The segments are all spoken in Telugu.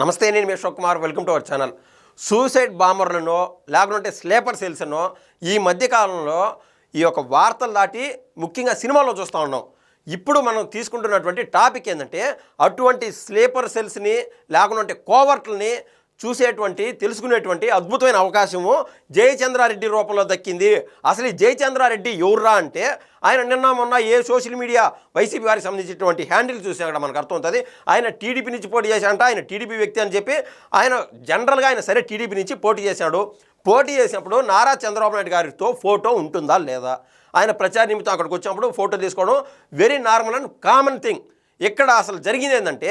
నమస్తే నేను మీ Ashok Kumar. Welcome to our channel. Suicide బాంబర్లను లేకుంటే స్లేపర్ సెల్స్ను ఈ మధ్యకాలంలో ఈ యొక్క వార్తలు దాటి ముఖ్యంగా సినిమాల్లో చూస్తూ ఉన్నాం. ఇప్పుడు మనం తీసుకుంటున్నటువంటి టాపిక్ ఏంటంటే అటువంటి స్లీపర్ సెల్స్ని లేకుంటే కోవర్ట్లని చూసేటువంటి తెలుసుకునేటువంటి అద్భుతమైన అవకాశము జయచంద్రారెడ్డి రూపంలో దక్కింది. అసలు ఈ జయచంద్రారెడ్డి ఎవర్రా అంటే ఆయన నిన్న మొన్న ఏ సోషల్ మీడియా వైసీపీ వారికి సంబంధించినటువంటి హ్యాండిల్ చూసినా కూడా మనకు అర్థం ఉంటుంది ఆయన టీడీపీ నుంచి పోటీ చేశాడంట ఆయన టీడీపీ వ్యక్తి అని చెప్పి ఆయన జనరల్గా ఆయన సరే టీడీపీ నుంచి పోటీ చేశాడు. పోటీ చేసినప్పుడు నారా చంద్రబాబు నాయుడు గారితో ఫోటో ఉంటుందా లేదా? ఆయన ప్రచార నిమిత్తం అక్కడికి వచ్చినప్పుడు ఫోటో తీసుకోవడం very normal and common thing ఇక్కడ అసలు జరిగింది ఏంటంటే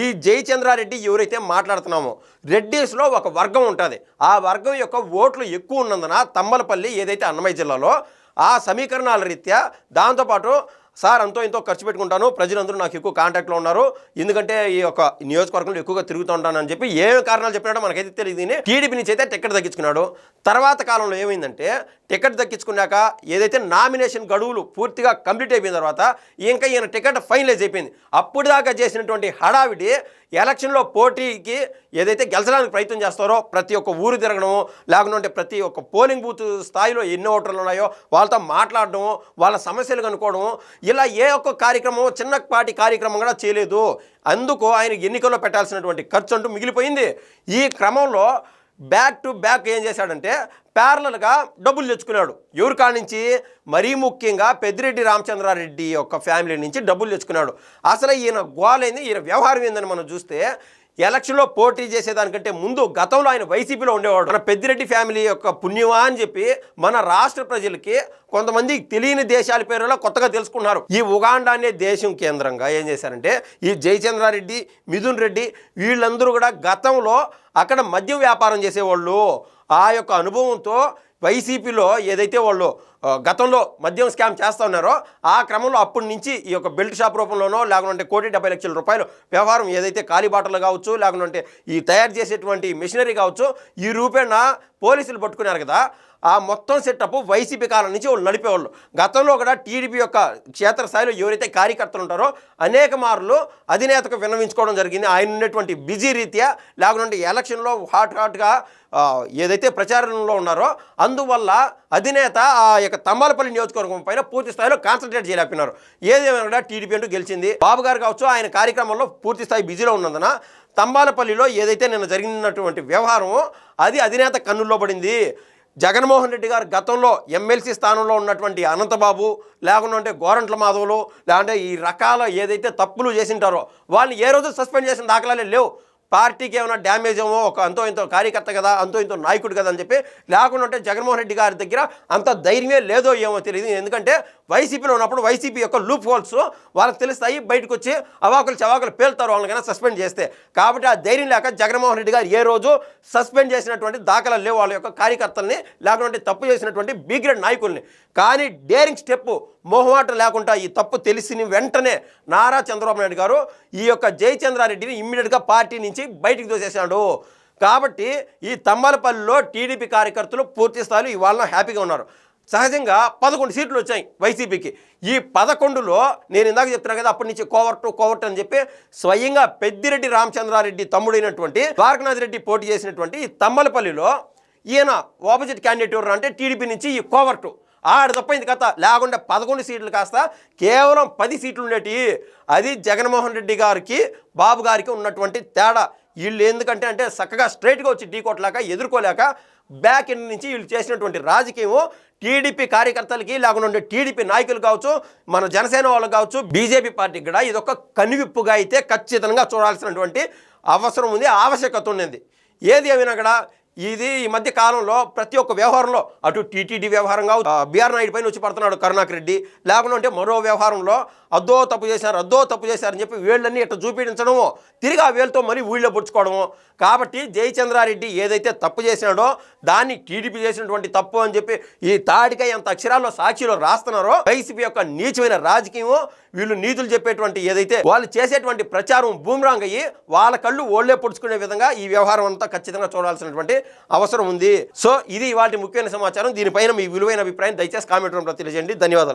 ఈ జయచంద్రారెడ్డి ఎవరైతే మాట్లాడుతున్నామో రెడ్డీస్లో ఒక వర్గం ఉంటుంది. ఆ వర్గం యొక్క ఓట్లు ఎక్కువ ఉన్నందున తమ్మలపల్లి ఏదైతే అన్నమయ్య జిల్లాలో ఆ సమీకరణాల రీత్యా దాంతోపాటు సార్ అంతో ఇంతో ఖర్చు పెట్టుకుంటాను ప్రజలందరూ నాకు ఎక్కువ కాంటాక్ట్లో ఉన్నారు ఎందుకంటే ఈ యొక్క నియోజకవర్గంలో ఎక్కువగా తిరుగుతూ ఉంటాను అని చెప్పి ఏ కారణాలు చెప్పినాడో మనకైతే తెలియదు. టీడీపీ నుంచి అయితే టికెట్ తగ్గించుకున్నాడు. తర్వాత కాలంలో ఏమైందంటే టికెట్ దక్కించుకున్నాక ఏదైతే నామినేషన్ గడువులు పూర్తిగా కంప్లీట్ అయిపోయిన తర్వాత ఇంకా ఈయన టికెట్ ఫైనలైజ్ అయిపోయింది. అప్పుడు దాకా చేసినటువంటి హడావిడి ఎలక్షన్లో పోటీకి ఏదైతే గెలచడానికి ప్రయత్నం చేస్తారో ప్రతి ఒక్క ఊరు తిరగడము లేకుంటే ప్రతి ఒక్క పోలింగ్ బూత్ స్థాయిలో ఎన్ని ఓటర్లు ఉన్నాయో వాళ్ళతో మాట్లాడడం వాళ్ళ సమస్యలు కనుక్కోవడం ఇలా ఏ ఒక్క కార్యక్రమం చిన్నపాటి కార్యక్రమం కూడా చేయలేదు. అందుకు ఆయన ఎన్నికల్లో పెట్టాల్సినటువంటి ఖర్చు అంటూ మిగిలిపోయింది. ఈ క్రమంలో బ్యాక్ టు బ్యాక్ ఏం చేశాడంటే ప్యారలల్గా డబ్బులు తెచ్చుకున్నాడు. ఎవరి నుంచి? మరీ ముఖ్యంగా పెద్దిరెడ్డి రామచంద్రారెడ్డి యొక్క ఫ్యామిలీ నుంచి డబ్బులు తెచ్చుకున్నాడు. అసలు ఈయన గోలైంది ఈయన వ్యవహారం ఏందని మనం చూస్తే ఎలక్షన్లో పోటీ చేసేదానికంటే ముందు గతంలో ఆయన వైసీపీలో ఉండేవాడు. మన పెద్దిరెడ్డి ఫ్యామిలీ యొక్క పుణ్యమా అని చెప్పి మన రాష్ట్ర ప్రజలకి కొంతమంది తెలియని దేశాల పేరులో కొత్తగా తెలుసుకున్నారు. ఈ ఉగాండా అనే దేశం కేంద్రంగా ఏం చేశారంటే ఈ జయచంద్రారెడ్డి మిథున్ రెడ్డి వీళ్ళందరూ కూడా గతంలో అక్కడ మద్యం వ్యాపారం చేసేవాళ్ళు. ఆ యొక్క అనుభవంతో వైసీపీలో ఏదైతే వాళ్ళు గతంలో మద్యం స్కామ్ చేస్తూ ఉన్నారో ఆ క్రమంలో అప్పటి నుంచి ఈ యొక్క బెల్ట్ షాప్ రూపంలోనో లేకుంటే కోటి డెబ్బై లక్షల రూపాయలు వ్యవహారం ఏదైతే కాలిబాటలు కావచ్చు లేకుంటే ఈ తయారు చేసేటువంటి మిషనరీ కావచ్చు ఈ రూపేణ పోలీసులు పట్టుకున్నారు కదా ఆ మొత్తం సెటప్ వైసీపీ కాలం నుంచి వాళ్ళు నడిపేవాళ్ళు. గతంలో కూడా టీడీపీ యొక్క క్షేత్రస్థాయిలో ఎవరైతే కార్యకర్తలు ఉంటారో అనేక మార్లు అధినేతకు విన్నవించుకోవడం జరిగింది. ఆయన ఉన్నటువంటి బిజీ రీత్యా లేకుంటే ఎలక్షన్లో హాట్ హాట్గా ఏదైతే ప్రచారంలో ఉన్నారో అందువల్ల అధినేత ఆ యొక్క తమ్మాలపల్లి నియోజకవర్గం పైన పూర్తి స్థాయిలో కాన్సన్ట్రేట్ చేయలేకపోయినారు. ఏదేమైనా కూడా టీడీపీ అంటూ గెలిచింది. బాబు గారు కావచ్చు ఆయన కార్యక్రమంలో పూర్తి స్థాయి బిజీలో ఉన్నందున తంబాలపల్లిలో ఏదైతే నిన్న జరిగినటువంటి వ్యవహారమో అది అధినేత కన్నుల్లో పడింది. జగన్మోహన్ రెడ్డి గారు గతంలో ఎమ్మెల్సీ స్థానంలో ఉన్నటువంటి అనంతబాబు లేకుంటే గోరంట్ల మాధవులు లేకుంటే ఈ రకాల ఏదైతే తప్పులు చేసింటారో వాళ్ళని ఏ రోజు సస్పెండ్ చేసిన దాఖలాలే లేవు. పార్టీకి ఏమైనా డ్యామేజ్ ఏమో ఒక అంతో ఇంతో కార్యకర్త కదా అంతో ఇంతో నాయకుడు కదా అని చెప్పి లేకుండా ఉంటే జగన్మోహన్ రెడ్డి గారి దగ్గర అంత ధైర్యమే లేదో ఏమో తెలియదు. ఎందుకంటే వైసీపీలో ఉన్నప్పుడు వైసీపీ యొక్క లూప్ హోల్స్ వాళ్ళకి తెలుస్తాయి బయటకు వచ్చి అవాకులు చవాకులు పేలుతారు వాళ్ళకైనా సస్పెండ్ చేస్తే. కాబట్టి ఆ ధైర్యం లేక జగన్మోహన్ రెడ్డి గారు ఏ రోజు సస్పెండ్ చేసినటువంటి దాఖలాలు లేవు. వాళ్ళ యొక్క కార్యకర్తల్ని లేకుండా తప్పు చేసినటువంటి బిగ్రేడ్ నాయకుల్ని. కానీ డేరింగ్ స్టెప్ మొహమాట లేకుండా ఈ తప్పు తెలిసిన వెంటనే నారా చంద్రబాబు నాయుడు గారు ఈ యొక్క జయచంద్రారెడ్డిని ఇమ్మీడియట్గా పార్టీ నుంచి బయటికి తోసేశాడు కాబట్టి ఈ తమ్మలపల్లిలో టీడీపీ కార్యకర్తలు పూర్తి స్థాయిలో ఇవాళ హ్యాపీగా ఉన్నారు. సహజంగా పదకొండు సీట్లు వచ్చాయి వైసీపీకి. ఈ పదకొండులో నేను ఇందాక చెప్తున్నా కదా అప్పటి నుంచి కోవర్టు కోవర్టు అని చెప్పి స్వయంగా పెద్దిరెడ్డి రామచంద్రారెడ్డి తమ్ముడైనటువంటి ద్వారకనాథ్ రెడ్డి పోటీ చేసినటువంటి ఈ తమ్మలపల్లిలో ఈయన ఆపోజిట్ క్యాండిడేట్ ఎవరు అంటే టీడీపీ నుంచి ఈ కోవర్టు ఆడ తప్పైంది కథ. లేకుండా పదకొండు సీట్లు కాస్త కేవలం పది సీట్లు ఉండేటి. అది జగన్మోహన్ రెడ్డి గారికి బాబు గారికి ఉన్నటువంటి తేడా. వీళ్ళు ఎందుకంటే అంటే చక్కగా స్ట్రైట్గా వచ్చి ఢీ కొట్టలేక ఎదుర్కోలేక బ్యాక్ ఎండ్ నుంచి వీళ్ళు చేసినటువంటి రాజకీయం టీడీపీ కార్యకర్తలకి లేకుండా ఉండే టీడీపీ నాయకులు కావచ్చు మన జనసేన వాళ్ళు కావచ్చు బీజేపీ పార్టీకి కూడా ఇదొక కనువిప్పుగా అయితే ఖచ్చితంగా చూడాల్సినటువంటి అవసరం ఉంది ఆవశ్యకత ఉన్నది. ఏది ఏమైనా కూడా ఇది ఈ మధ్య కాలంలో ప్రతి ఒక్క వ్యవహారంలో అటు టీటీడీ వ్యవహారంగా బీఆర్ నాయుడు పైన వచ్చి పడుతున్నాడు కరుణాకర్ రెడ్డి. లేకుంటే మరో వ్యవహారంలో అద్దో తప్పు చేశారు అద్దో తప్పు చేశారని చెప్పి వీళ్ళన్నీ ఇట్లా చూపించడము తిరిగి ఆ వేలతో మరీ ఊళ్ళో పుచ్చుకోవడము కాబట్టి జయచంద్రారెడ్డి ఏదైతే తప్పు చేసినాడో దాన్ని టీడీపీ చేసినటువంటి తప్పు అని చెప్పి ఈ తాడికై అంత అక్షరాల్లో సాక్షిలో రాస్తున్నారో వైసీపీ యొక్క నీచమైన రాజకీయము వీళ్ళు నీతులు చెప్పేటువంటి ఏదైతే వాళ్ళు చేసేటువంటి ప్రచారం బూమ్రాంగ్ అయ్యి వాళ్ళ కళ్ళు ఓళ్ళే పొడుచుకునే విధంగా ఈ వ్యవహారం అంతా ఖచ్చితంగా చూడాల్సినటువంటి అవసరం ఉంది. సో ఇది వాటి ముఖ్యమైన సమాచారం. దీనిపైన మీ విలువైన అభిప్రాయం దయచేసి కామెంట్ రూపంలో తెలియజేయండి. ధన్యవాదాలు.